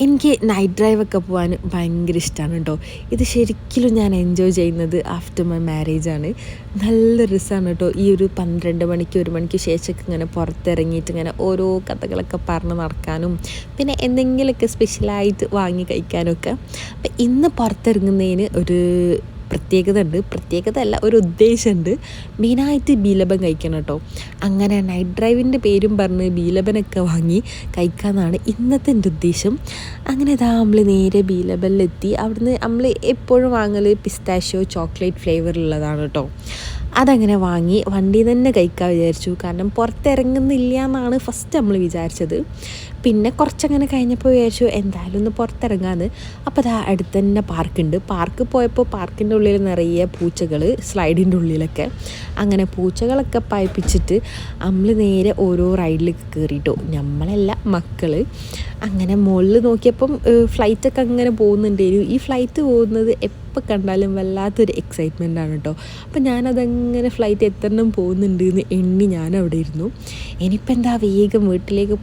എനിക്ക് നൈറ്റ് ഡ്രൈവൊക്കെ പോകാൻ ഭയങ്കര ഇഷ്ടമാണ് കേട്ടോ ഇത് ശരിക്കും ഞാൻ എൻജോയ് ചെയ്യുന്നത് ആഫ്റ്റർ മൈ മാരേജ് ആണ്. നല്ല രസമാണ് കേട്ടോ ഈ ഒരു പന്ത്രണ്ട് മണിക്ക് ഒരു മണിക്ക് ശേഷമൊക്കെ ഇങ്ങനെ പുറത്തിറങ്ങിയിട്ട് ഇങ്ങനെ ഓരോ കഥകളൊക്കെ പറഞ്ഞ് നടക്കാനും പിന്നെ എന്തെങ്കിലുമൊക്കെ സ്പെഷ്യലായിട്ട് വാങ്ങി കഴിക്കാനൊക്കെ. അപ്പം ഇന്ന് പുറത്തിറങ്ങുന്നതിന് ഒരു പ്രത്യേകത ഉണ്ട് പ്രത്യേകത അല്ല ഒരു ഉദ്ദേശമുണ്ട്. മെയിനായിട്ട് ബീലബൻ കഴിക്കണം കേട്ടോ. അങ്ങനെ നൈറ്റ് ഡ്രൈവിന്റെ പേരും പറഞ്ഞ് ബീലബനൊക്കെ വാങ്ങി കഴിക്കാമെന്നാണ് ഇന്നത്തെ എന്റെ ഉദ്ദേശം. അങ്ങനെ ഇതാ നമ്മൾ നേരെ ബീലബനിലെത്തി അവിടുന്ന് നമ്മൾ എപ്പോഴും വാങ്ങൽ പിസ്താഷ്യോ ചോക്ലേറ്റ് ഫ്ലേവറിലുള്ളതാണ് കേട്ടോ. അതങ്ങനെ വാങ്ങി വണ്ടി തന്നെ കഴിക്കാൻ വിചാരിച്ചു. കാരണം പുറത്തിറങ്ങുന്നില്ല എന്നാണ് ഫസ്റ്റ് നമ്മൾ വിചാരിച്ചത്. പിന്നെ കുറച്ചങ്ങനെ കഴിഞ്ഞപ്പോൾ വിചാരിച്ചു എന്തായാലും ഒന്ന് പുറത്തിറങ്ങാന്ന്. അപ്പോൾ അതാ അടുത്ത് തന്നെ പാർക്കുണ്ട്. പാർക്ക് പോയപ്പോൾ പാർക്കിന്റെ ഉള്ളിൽ നിറയെ പൂച്ചകൾ സ്ലൈഡിന്റെ ഉള്ളിലൊക്കെ അങ്ങനെ പൂച്ചകളൊക്കെ പായിപ്പിച്ചിട്ട് നമ്മൾ നേരെ ഓരോ റൈഡിലേക്ക് കയറിയിട്ടു നമ്മളല്ല മക്കൾ അങ്ങനെ മുകളിൽ നോക്കിയപ്പം ഫ്ലൈറ്റൊക്കെ അങ്ങനെ പോകുന്നുണ്ടായിരുന്നു ഈ ഫ്ലൈറ്റ് പോകുന്നത് എപ്പോൾ കണ്ടാലും വല്ലാത്തൊരു എക്സൈറ്റ്മെന്റ് ആണ് കേട്ടോ അപ്പം ഞാനതങ്ങനെ ഫ്ലൈറ്റ് എത്ര പോകുന്നുണ്ട് എന്ന് എണ്ണി ഞാൻ അവിടെ ഇരുന്നു. ഇനിയിപ്പോൾ എന്താ വേഗം വീട്ടിലേക്ക്